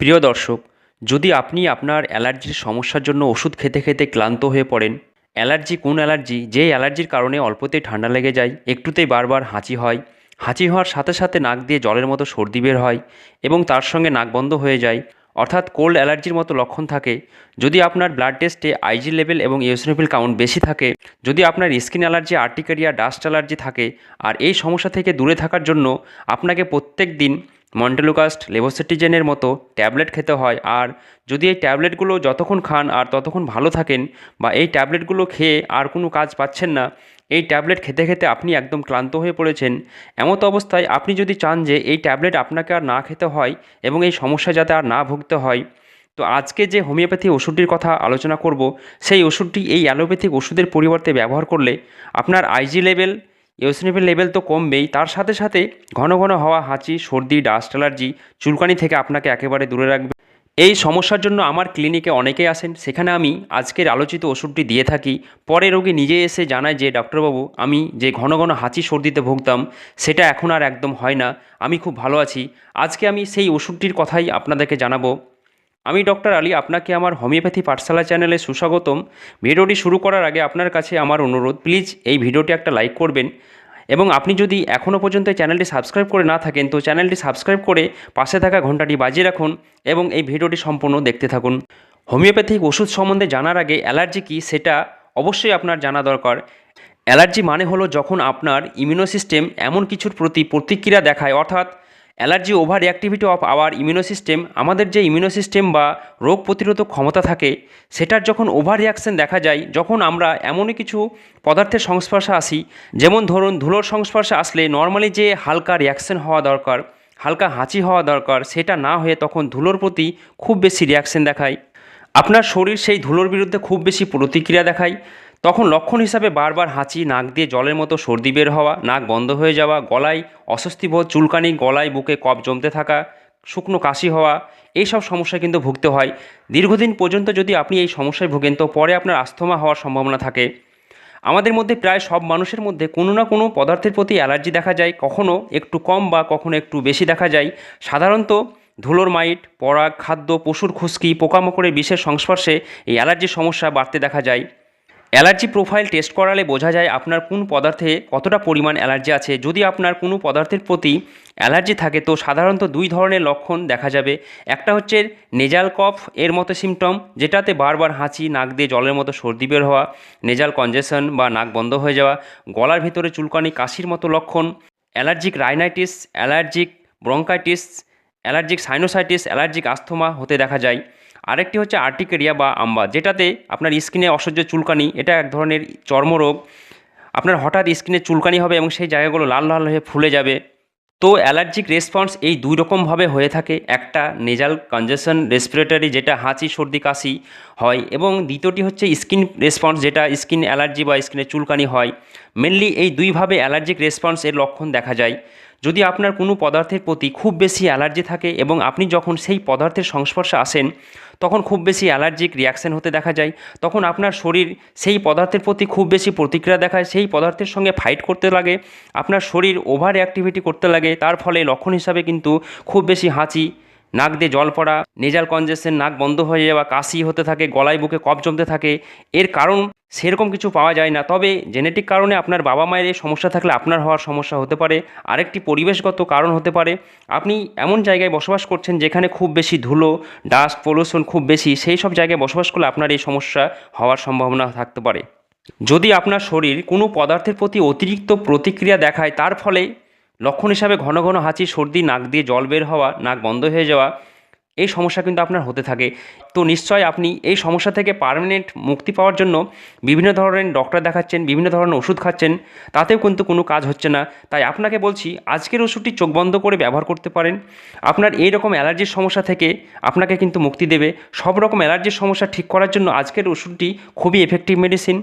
প্রিয় দর্শক, যদি আপনি আপনার অ্যালার্জির সমস্যার জন্য ওষুধ খেতে খেতে ক্লান্ত হয়ে পড়েন, অ্যালার্জি কোন অ্যালার্জি? যে অ্যালার্জির কারণে অল্পতেই ঠান্ডা লেগে যায়, একটুতেই বারবার হাঁচি হয়। হাঁচি হওয়ার সাথে সাথে নাক দিয়ে জলের মতো সর্দি বের হয় এবং তার সঙ্গে নাক বন্ধ হয়ে যায়। অর্থাৎ কোল্ড অ্যালার্জির মতো লক্ষণ থাকে। যদি আপনার ব্লাড টেস্টে আইজি লেভেল এবং ইওসিনোফিল কাউন্ট বেশি থাকে, যদি আপনার skin allergy, urticaria, dust allergy থাকে, আর এই সমস্যা থেকে দূরে থাকার জন্য আপনাকে প্রত্যেক দিন মন্টেলুকাস্ট লেবোসেটিজেনের মতো ট্যাবলেট খেতে হয় আর যদি এই ট্যাবলেটগুলো যতক্ষণ খান আর ততক্ষণ ভালো থাকেন বা এই ট্যাবলেটগুলো খেয়ে আর কোনো কাজ পাচ্ছেন না, এই ট্যাবলেট খেতে খেতে আপনি একদম ক্লান্ত হয়ে পড়েছেন। এমতো অবস্থায় আপনি যদি চান যে এই ট্যাবলেট আপনাকে আর না খেতে হয় এবং এই সমস্যা যাতে আর না ভুগতে হয়, তো আজকে যে হোমিওপ্যাথি ওষুধটির কথা আলোচনা করব, সেই ওষুধটি এই অ্যালোপ্যাথিক ওষুধের পরিবর্তে ব্যবহার করলে আপনার আইজি লেভেল ইওসিনোফিল লেভেল তো কমবেই, তার সাথে সাথে ঘন ঘন হওয়া হাঁচি, সর্দি, ডাস্ট অ্যালার্জি চুলকানি থেকে আপনাকে একেবারে দূরে রাখবে। এই সমস্যার জন্য আমার ক্লিনিকে অনেকেই আসেন, সেখানে আমি আজকের আলোচিত ওষুধটি দিয়ে থাকি। পরে রোগী নিজে এসে জানায় যে ডক্টরবাবু আমি যে ঘন ঘন হাঁচি, সর্দিতে ভুগতাম, সেটা এখন আর একদম হয় না, আমি খুব ভালো আছি। আজকে আমি সেই ওষুধটির কথাই আপনাদেরকে জানাব। আমি ডক্টর আলী, আপনাকে আমার হোমিওপ্যাথি পাঠশালা চ্যানেলে সুস্বাগতম। ভিডিওটি শুরু করার আগে আপনার কাছে আমার অনুরোধ, প্লিজ এই ভিডিওটি একটা লাইক করবেন। এবং আপনি যদি এখনও পর্যন্ত চ্যানেলটি সাবস্ক্রাইব করে না থাকেন, তো চ্যানেলটি সাবস্ক্রাইব করে পাশে থাকা ঘন্টাটি বাজিয়ে রাখুন এবং এই ভিডিওটি সম্পূর্ণ দেখতে থাকুন। হোমিওপ্যাথিক ওষুধ সম্বন্ধে জানার আগে অ্যালার্জি কী সেটা অবশ্যই আপনার জানা দরকার। অ্যালার্জি মানে হলো যখন আপনার ইমিউনো সিস্টেম এমন কিছুর প্রতি প্রতিক্রিয়া দেখায়, অর্থাৎ allergy over activity of our immuno system, আমাদের যে ইমিউনো সিস্টেম বা রোগ প্রতিরোধক ক্ষমতা থাকে, সেটার যখন ওভার রিয়াকশন দেখা যায়, যখন আমরা এমনই কিছু পদার্থের সংস্পর্শে আসি, যেমন ধরুন ধুলোর সংস্পর্শে আসলে নর্মালি যে হালকা রিয়াকশন হওয়া দরকার, হালকা হাঁচি হওয়া দরকার, সেটা না হয়ে তখন ধুলোর প্রতি খুব বেশি রিয়াকশন দেখায়। আপনার শরীর সেই ধুলোর বিরুদ্ধে খুব বেশি প্রতিক্রিয়া দেখায়। তখন লক্ষণ হিসাবে বারবার হাঁচি, নাক দিয়ে জলের মতো সর্দি বের হওয়া, নাক বন্ধ হয়ে যাওয়া, গলায় অস্বস্তিবোধ, চুলকানি, গলায় বুকে কফ জমতে থাকা, শুকনো কাশি হওয়া, এইসব সমস্যায় কিন্তু ভুগতে হয়। দীর্ঘদিন পর্যন্ত যদি আপনি এই সমস্যায় ভোগেন, তো পরে আপনার আস্থমা হওয়ার সম্ভাবনা থাকে। আমাদের মধ্যে প্রায় সব মানুষের মধ্যে কোনো না কোনো পদার্থের প্রতি অ্যালার্জি দেখা যায়, কখনো একটু কম বা কখনো একটু বেশি দেখা যায়। সাধারণত ধুলোর মাইট, পরাগ, খাদ্য, পশুর খুশকি, পোকামাকড়ের বিশেষ সংস্পর্শে এই অ্যালার্জির সমস্যা বাড়তে দেখা যায়। অ্যালার্জি প্রোফাইল টেস্ট করালে বোঝা যায় আপনার কোন পদার্থে কতটা পরিমাণ অ্যালার্জি আছে। যদি আপনার কোনো পদার্থের প্রতি অ্যালার্জি থাকে, তো সাধারণত দুই ধরনের লক্ষণ দেখা যাবে। একটা হচ্ছে নেজাল কফ এর মতো সিমটম, যেটাতে বারবার হাঁচি, নাক দিয়ে জলের মতো সর্দি বের হওয়া, নেজাল কনজেশন বা নাক বন্ধ হয়ে যাওয়া, গলার ভিতরে চুলকানি, কাশির মতো লক্ষণ, allergic rhinitis, allergic bronchitis, allergic sinusitis, allergic asthma হতে দেখা যায়। আরেকটি হচ্ছে আর্টিকেরিয়া বা আম্বা, যেটাতে আপনার স্কিনে অসহ্য চুলকানি, এটা এক ধরনের চর্মরোগ। আপনার হঠাৎ স্কিনে চুলকানি হবে এবং সেই জায়গাগুলো লাল লাল হয়ে ফুলে যাবে। তো অ্যালার্জিক রেসপন্স এই দুই রকমভাবে হয়ে থাকে। একটা নেজাল কনজেশন রেসপিরেটরি যেটা হাঁচি, সর্দি, কাশি হয় এবং দ্বিতীয়টি হচ্ছে স্কিন রেসপন্স, যেটা স্কিন অ্যালার্জি বা স্কিনে চুলকানি হয়। মেনলি এই দুইভাবে অ্যালার্জিক রেসপন্স এর লক্ষণ দেখা যায়। যদি আপনার কোনো পদার্থের প্রতি খুব বেশি অ্যালার্জি থাকে এবং আপনি যখন সেই পদার্থের সংস্পর্শে আসেন তখন খুব বেশি অ্যালার্জিক রিয়াকশান হতে দেখা যায়। তখন আপনার শরীর সেই পদার্থের প্রতি খুব বেশি প্রতিক্রিয়া দেখায়, সেই পদার্থের সঙ্গে ফাইট করতে লাগে, আপনার শরীর ওভার অ্যাক্টিভিটি করতে লাগে, তার ফলে লক্ষণ হিসাবে কিন্তু খুব বেশি হাঁচি নাক দিয়ে জল পড়া নেজাল কনজেশন নাক বন্ধ হয়ে যাওয়া, কাশি হতে থাকে, গলায় বুকে কফ জমতে থাকে, এর কারণ সেরকম কিছু পাওয়া যায় না। তবে জেনেটিক কারণে আপনার বাবা মায়ের এই সমস্যা থাকলে আপনার হওয়ার সমস্যা হতে পারে। আরেকটি পরিবেশগত কারণ হতে পারে, আপনি এমন জায়গায় বসবাস করছেন যেখানে খুব বেশি ধুলো ডাস্ট পলিউশন খুব বেশি, সেই সব জায়গায় বসবাস করলে আপনার এই সমস্যা হওয়ার সম্ভাবনা থাকতে পারে। যদি আপনার শরীর কোনো পদার্থের প্রতি অতিরিক্ত প্রতিক্রিয়া দেখায়, তার ফলে লক্ষণ হিসাবে ঘন ঘন হাঁচি, সর্দি, নাক দিয়ে জল বের হওয়া, নাক বন্ধ হয়ে যাওয়া, এই সমস্যা কিন্তু আপনার হতে থাকে। তো নিশ্চয় আপনি এই সমস্যা থেকে পার্মানেন্ট মুক্তি পাওয়ার জন্য বিভিন্ন ধরনের ডক্টর দেখাচ্ছেন, বিভিন্ন ধরনের ওষুধ খাচ্ছেন, তাতেও কিন্তু কোনো কাজ হচ্ছে না। তাই আপনাকে বলছি, আজকের ওষুধটি চোখ বন্ধ করে ব্যবহার করতে পারেন। আপনার এই রকম অ্যালার্জির সমস্যা থেকে আপনাকে কিন্তু মুক্তি দেবে। সব রকম অ্যালার্জির সমস্যা ঠিক করার জন্য আজকের ওষুধটি খুবই এফেক্টিভ মেডিসিন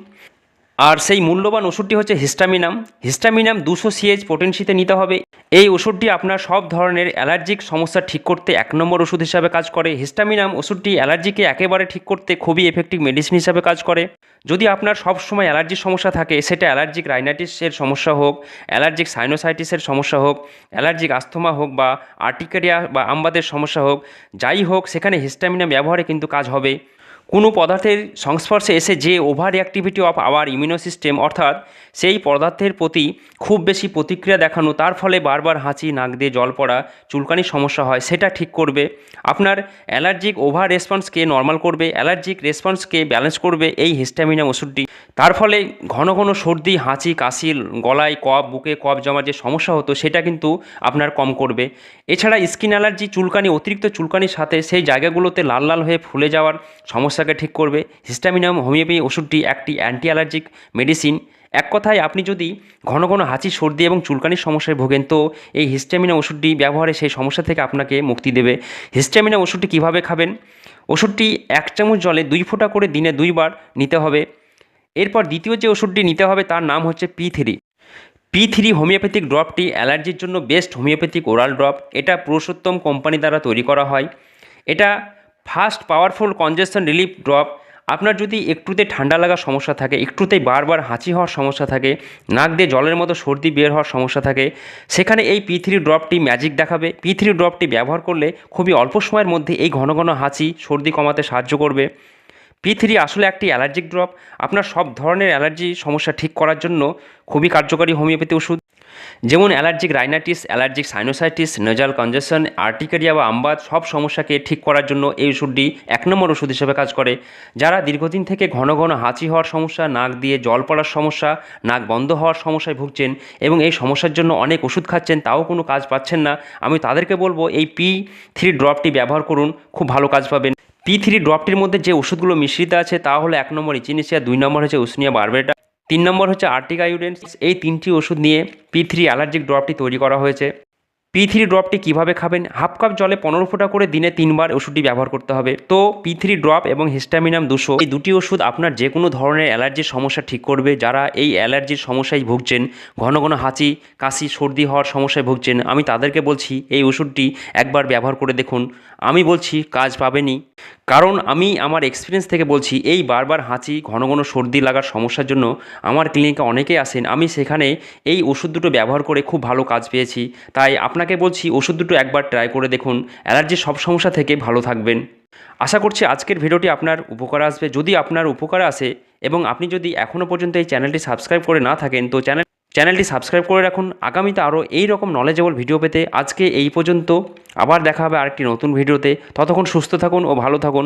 আর সেই মূল্যবান ওষুধটি হচ্ছে হিস্টামিনাম। হিস্টামিনাম দুশো সিএইচ পোটেন্সিতে নিতে হবে। এই ওষুধটি আপনার সব ধরনের অ্যালার্জিক সমস্যা ঠিক করতে এক নম্বর ওষুধ হিসাবে কাজ করে। হিস্টামিনাম ওষুধটি অ্যালার্জিকে একেবারে ঠিক করতে খুবই এফেক্টিভ মেডিসিন হিসাবে কাজ করে। যদি আপনার সব সময় অ্যালার্জির সমস্যা থাকে, সেটা অ্যালার্জিক রাইনাইটিসের সমস্যা হোক, অ্যালার্জিক সাইনোসাইটিসের সমস্যা হোক, অ্যালার্জিক আস্থমা হোক বা আর্টিকারিয়া বা আমবাদের সমস্যা হোক, যাই হোক, সেখানে হিস্টামিনাম ব্যবহারে কিন্তু কাজ হবে। কোনো পদার্থের সংস্পর্শে এসে যে over activity of our immuno system অর্থাৎ সেই পদার্থের প্রতি খুব বেশি প্রতিক্রিয়া দেখানো, তার ফলে বারবার হাঁচি, নাক দিয়ে জল পড়া চুলকানির সমস্যা হয়, সেটা ঠিক করবে। আপনার অ্যালার্জিক ওভার রেসপন্সকে নর্মাল করবে, অ্যালার্জিক রেসপন্সকে ব্যালেন্স করবে এই হিস্টামিনাম ওষুধটি। তার ফলে ঘন ঘন সর্দি, হাঁচি, কাশি, গলায় কফ, বুকে কফ জমা যে সমস্যা হতো, সেটা কিন্তু আপনার কম করবে। এছাড়া স্কিন অ্যালার্জি চুলকানি, অতিরিক্ত চুলকানির সাথে সেই জায়গাগুলোতে লাল লাল হয়ে ফুলে যাওয়ার সমস্যাকে ঠিক করবে। হিস্টামিনাম, হোমিওপ্যাথি ওষুধটি একটি অ্যান্টি অ্যালার্জিক মেডিসিন। এক কথায় আপনি যদি ঘন ঘন হাঁচি, সর্দি এবং চুলকানির সমস্যায় ভোগেন, তো এই হিস্টামিনা ওষুধটি ব্যবহারে সেই সমস্যা থেকে আপনাকে মুক্তি দেবে। হিস্টামিনা ওষুধটি কীভাবে খাবেন? ওষুধটি এক চামচ জলে দুই ফোঁটা করে দিনে দুইবার নিতে হবে। এরপর দ্বিতীয় যে ওষুধটি নিতে হবে, তার নাম হচ্ছে P three. P three homeopathic ড্রপটি অ্যালার্জির জন্য বেস্ট হোমিওপ্যাথিক ওরাল ড্রপ। এটা পুরুষোত্তম কোম্পানি দ্বারা তৈরি করা হয়। এটা fast powerful congestion relief drop, আপনার যদি একটুতে ঠান্ডা লাগার সমস্যা থাকে, একটুতেই বারবার হাঁচি হওয়ার সমস্যা থাকে, নাক দিয়ে জলের মতো সর্দি বের হওয়ার সমস্যা থাকে, সেখানে এই পি থ্রি ড্রপটি ম্যাজিক দেখাবে। পি থ্রি ড্রপটি ব্যবহার করলে খুবই অল্প সময়ের মধ্যে এই ঘন ঘন হাঁচি, সর্দি কমাতে সাহায্য করবে। পি থ্রি আসলে একটি অ্যালার্জিক ড্রপ। আপনার সব ধরনের অ্যালার্জি সমস্যা ঠিক করার জন্য খুবই কার্যকরী হোমিওপ্যাথি ওষুধ। যেমন allergic rhinitis, allergic sinusitis nasal congestion urticaria বা আমবাদ সব সমস্যাকে ঠিক করার জন্য এই ওষুধটি এক নম্বর ওষুধ হিসেবে কাজ করে। যারা দীর্ঘদিন থেকে ঘন ঘন হাঁচি হওয়ার সমস্যা, নাক দিয়ে জল পড়ার সমস্যা, নাক বন্ধ হওয়ার সমস্যায় ভুগছেন এবং এই সমস্যার জন্য অনেক ওষুধ খাচ্ছেন, তাও কোনো কাজ পাচ্ছেন না, আমি তাদেরকে বলব এই পি থ্রি ড্রপটি ব্যবহার করুন, খুব ভালো কাজ পাবেন। পি থ্রি ড্রপটির মধ্যে যে ওষুধগুলো মিশ্রিত আছে, তা হলো এক নম্বর ইচিনিসিয়া, দুই নম্বর হচ্ছে উসনিয়া বারবেটা। তিন নম্বর হচ্ছে আর্টিকাইউডেন্স এই তিনটি ওষুধ নিয়ে পি থ্রি অ্যালার্জিক ড্রপটি তৈরি করা হয়েছে। পি থ্রি ড্রপটি কীভাবে খাবেন? হাফ কাপ জলে পনেরো ফোঁটা করে দিনে তিনবার ওষুধটি ব্যবহার করতে হবে। তো পি থ্রি ড্রপ এবং হিস্টামিনাম দুশো, এই দুটি ওষুধ আপনার যে কোনো ধরনের অ্যালার্জির সমস্যা ঠিক করবে। যারা এই অ্যালার্জির সমস্যায় ভুগছেন, ঘন ঘন হাঁচি, কাশি, সর্দি হওয়ার সমস্যায় ভুগছেন, আমি তাদেরকে বলছি, এই ওষুধটি একবার ব্যবহার করে দেখুন। আমি বলছি, কাজ পাবেনই। কারণ আমি আমার এক্সপিরিয়েন্স থেকে বলছি, এই বারবার হাঁচি, ঘন ঘন সর্দি লাগার সমস্যার জন্য আমার ক্লিনিকে অনেকেই আসেন আমি সেখানে এই ওষুধ দুটো ব্যবহার করে খুব ভালো কাজ পেয়েছি। তাই আপনাকে বলছি, ওষুধ দুটো একবার ট্রাই করে দেখুন অ্যালার্জির সব সমস্যা থেকে ভালো থাকবেন। আশা করছি আজকের ভিডিওটি আপনার উপকার আসবে। যদি আপনার উপকার আসে এবং আপনি যদি এখনও পর্যন্ত এই চ্যানেলটি সাবস্ক্রাইব করে না থাকেন, তো চ্যানেল চ্যানেলটি সাবস্ক্রাইব করে রাখুন। আগামীতে আরও এই রকম নলেজেবল ভিডিও পেতে আজকে এই পর্যন্ত। আবার দেখা হবে আরেকটি নতুন ভিডিওতে ততক্ষণ সুস্থ থাকুন ও ভালো থাকুন।